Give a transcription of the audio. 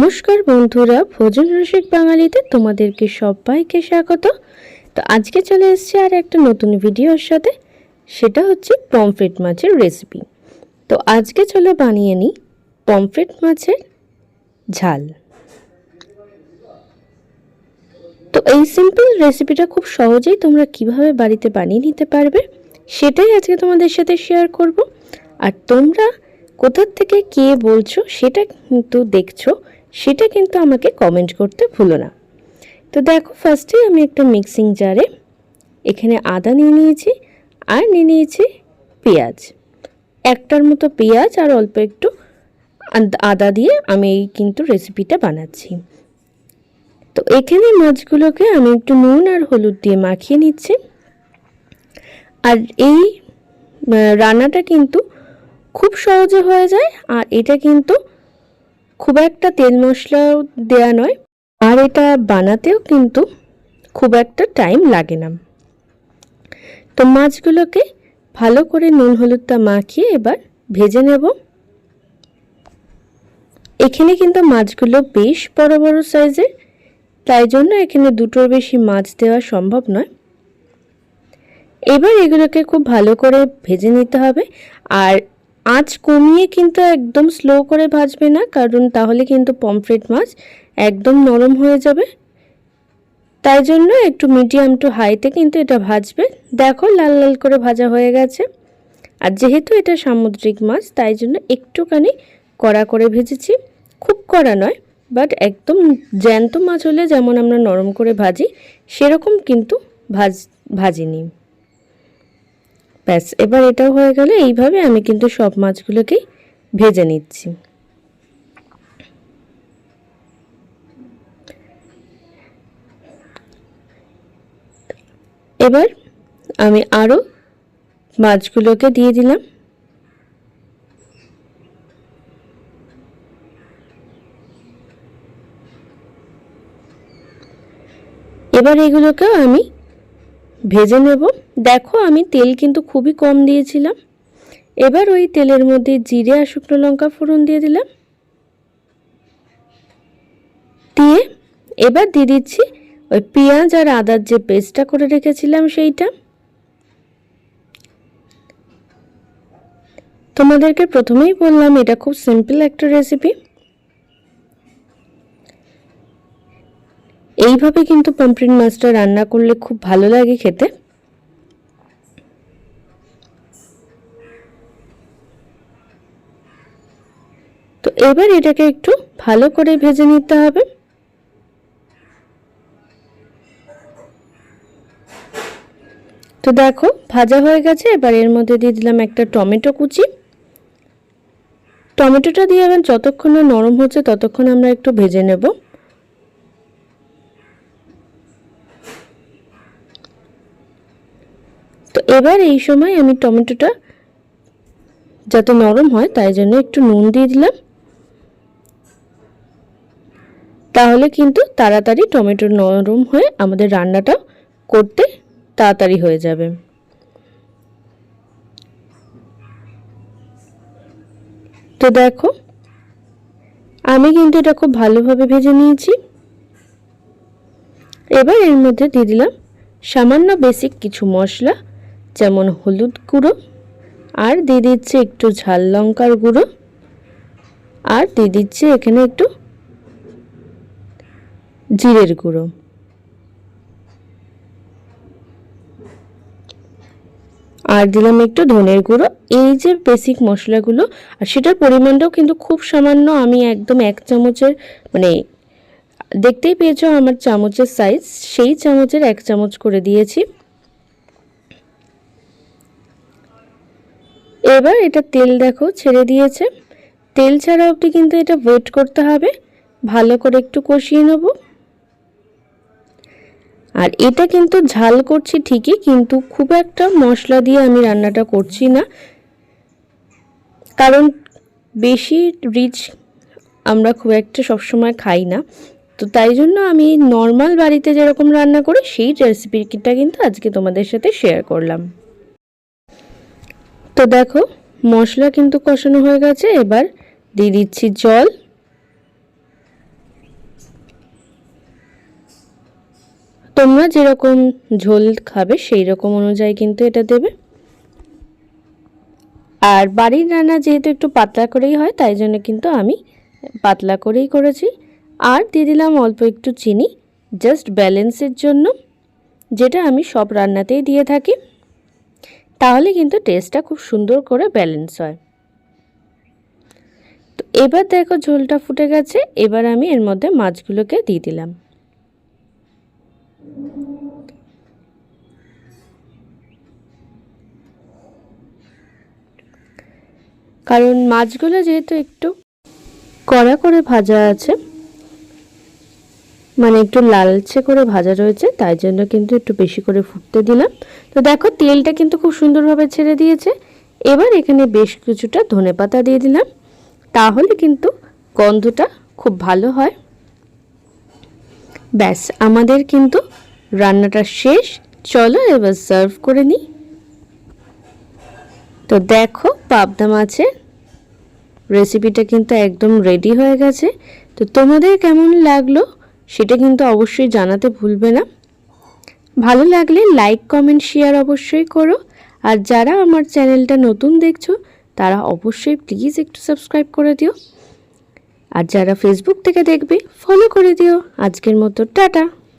নমস্কার বন্ধুরা ভোজন রসিক বাঙালিতে তোমাদেরকে সবাইকে স্বাগত। তো আজকে চলে এসেছি আর একটা নতুন ভিডিওর সাথে, সেটা হচ্ছে পমফ্রেট মাছের রেসিপি তো আজকে চলো বানিয়ে নিই পমফ্রেট মাছের ঝাল। তো এই সিম্পল রেসিপিটা খুব সহজেই তোমরা কীভাবে বাড়িতে বানিয়ে নিতে পারবে, সেটাই আজকে তোমাদের সাথে শেয়ার করব। আর তোমরা কোথার থেকে কে বলছো, সেটা কিন্তু দেখছ। সেটা কিন্তু আমাকে কমেন্ট করতে ভুলো না। তো দেখো ফার্স্টে আমি একটা মিক্সিং জারে এখানে আদা নিয়ে নিয়েছি আর নিয়ে নিয়েছি পেঁয়াজ। একটার মতো পেঁয়াজ আর অল্প একটু আদ- দিয়ে আমি এই কিন্তু রেসিপিটা বানাচ্ছি। তো এখানে মাছগুলোকে আমি একটু নুন আর হলুদ দিয়ে মাখিয়ে নিচ্ছি। আর এই রান্নাটা কিন্তু খুব সহজে হয়ে যায় আর এটা কিন্তু খুব একটা তেল মশলাও দেয়া নয়, আর এটা বানাতেও কিন্তু খুব একটা টাইম লাগে না। তো মাছগুলোকে ভালো করে নুন হলুদটা মাখিয়ে এবার ভেজে নেব। এখানে কিন্তু মাছগুলো বেশ বড় বড় সাইজের তাই জন্য এখানে দুটোর বেশি মাছ দেওয়া সম্ভব নয়। এবার এগুলোকে খুব ভালো করে ভেজে নিতে হবে, আর আঁচ কমিয়ে কিন্তু একদম স্লো করে ভাজবে না, কারণ তাহলে কিন্তু পমফ্রেট মাছ একদম নরম হয়ে যাবে। তাই জন্য একটু মিডিয়াম টু হাইতে কিন্তু এটা ভাজবে। দেখো লাল লাল করে ভাজা হয়ে গেছে। আর যেহেতু এটা সামুদ্রিক মাছ, তাই জন্য একটুখানি কড়া করে ভেজেছি। খুব কড়া নয় বাট একদম জ্যান্ত মাছ হলে যেমন আমরা নরম করে ভাজি, সেরকম কিন্তু ভাজ ভাজিনি। ব্যাস, এবার এটাও হয়ে গেলে এইভাবে আমি কিন্তু সব মাছগুলোকেই ভেজে নিচ্ছি। এবার আমি আরও মাছগুলোকে দিয়ে দিলাম। এবার এগুলোকেও আমি ভেজে নেব। দেখো, আমি তেল কিন্তু খুবই কম দিয়েছিলাম। এবার ওই তেলের মধ্যে জিরে আর শুকনো লঙ্কা ফোড়ন দিয়ে দিলাম। দিয়ে এবার দিয়ে দিচ্ছি ওই পেঁয়াজ আর আদার যে পেস্টটা করে রেখেছিলাম সেইটা। তোমাদেরকে প্রথমেই বললাম, এটা খুব সিম্পল একটা রেসিপি এইভাবে কিন্তু পমফ্রেট মাছটা রান্না করলে খুব ভালো লাগে খেতে। তো এবার এটাকে একটু ভালো করে ভেজে নিতে হবে। তো দেখো, ভাজা হয়ে গেছে, এবার এর মধ্যে দিয়ে দিলাম একটা টমেটো কুচি। টমেটোটা দিয়ে এবার যতক্ষণ নরম হচ্ছে, ততক্ষণ আমরা একটু ভেজে নেব। তো এবার এই সময় আমি টমেটোটা যাতে নরম হয়, তাই জন্য একটু নুন দিয়ে দিলাম। তাহলে কিন্তু তাড়াতাড়ি টমেটো নরম হয়ে আমাদের রান্নাটা করতে তাড়াতাড়ি হয়ে যাবে। তো দেখো, আমি কিন্তু এটা খুব ভালোভাবে ভেজে নিয়েছি। এবার এর মধ্যে দিয়ে দিলাম সামান্য বেসিক কিছু মশলা। যেমন হলুদ গুঁড়ো, আর দিয়ে দিচ্ছে একটু ঝাল লঙ্কার গুঁড়ো, আর দিয়ে দিচ্ছে এখানে একটু জিরের গুঁড়ো। আর দিলাম একটু ধনের গুঁড়ো। এই যে বেসিক মশলাগুলো, আর সেটার পরিমাণটাও কিন্তু খুব সামান্য, আমি একদম এক চামচের মানে দেখতেই পেয়েছ আমার চামচের সাইজ সেই চামচের এক চামচ করে দিয়েছি। এবার এটা তেল দেখো ছেড়ে দিয়েছে। তেল ছাড়া অবধি কিন্তু এটা ওয়েট করতে হবে। ভালো করে একটু কষিয়ে নেব। আর এটা কিন্তু ঝাল করছি ঠিকই, কিন্তু খুব একটা মশলা দিয়ে আমি রান্নাটা করছি না। কারণ বেশি রিচ আমরা খুব একটা সবসময় খাই না। তো তাই জন্য আমি নর্মাল বাড়িতে যেরকম রান্না করি, সেই রেসিপিটা কিন্তু আজকে তোমাদের সাথে শেয়ার করলাম। তো দেখো, মশলা কিন্তু কষানো হয়ে গেছে, এবার দিয়ে দিচ্ছি জল। তোমরা যেরকম ঝোল খাবে সেই রকম অনুযায়ী কিন্তু এটা দেবে। আর বাড়ির রান্না যেহেতু একটু পাতলা করেই হয়, তাই জন্য কিন্তু আমি পাতলা করেই করেছি। আর দিয়ে দিলাম অল্প একটু চিনি জাস্ট ব্যালেন্সের জন্য, যেটা আমি সব রান্নাতেই দিয়ে থাকি। তাহলে কিন্তু টেস্টটা খুব সুন্দর করে ব্যালেন্স হয়। তো এবার দেখো ঝোলটা ফুটে গেছে, এবার আমি এর মধ্যে মাছগুলোকে দিয়ে দিলাম। কারণ মাছগুলো যেহেতু একটু কড়া করে ভাজা আছে মানে একটু লালচে করে ভাজা রয়েছে, তাই জন্য কিন্তু একটু বেশি করে ফুটতে দিলাম। তো দেখো, তেলটা কিন্তু খুব সুন্দরভাবে ছেড়ে দিয়েছে। এবার এখানে বেশ কিছুটা ধনে পাতা দিয়ে দিলাম। তাহলে কিন্তু গন্ধটা খুব ভালো হয়। ব্যাস, আমাদের কিন্তু রান্নাটা শেষ। চলো এবার সার্ভ করে নিই। তো দেখো, পাবদা মাছের রেসিপিটা কিন্তু একদম রেডি হয়ে গেছে। তো তোমাদের কেমন লাগল? সেটা কিন্তু অবশ্যই জানাতে ভুলবে না। ভালো লাগলে লাইক কমেন্ট শেয়ার অবশ্যই করো। আর যারা আমার চ্যানেলটা নতুন দেখছ, তারা অবশ্যই প্লিজ একটু সাবস্ক্রাইব করে দিও। আর যারা ফেসবুক থেকে দেখবে ফলো করে দিও। আজকের মতো, টাটা।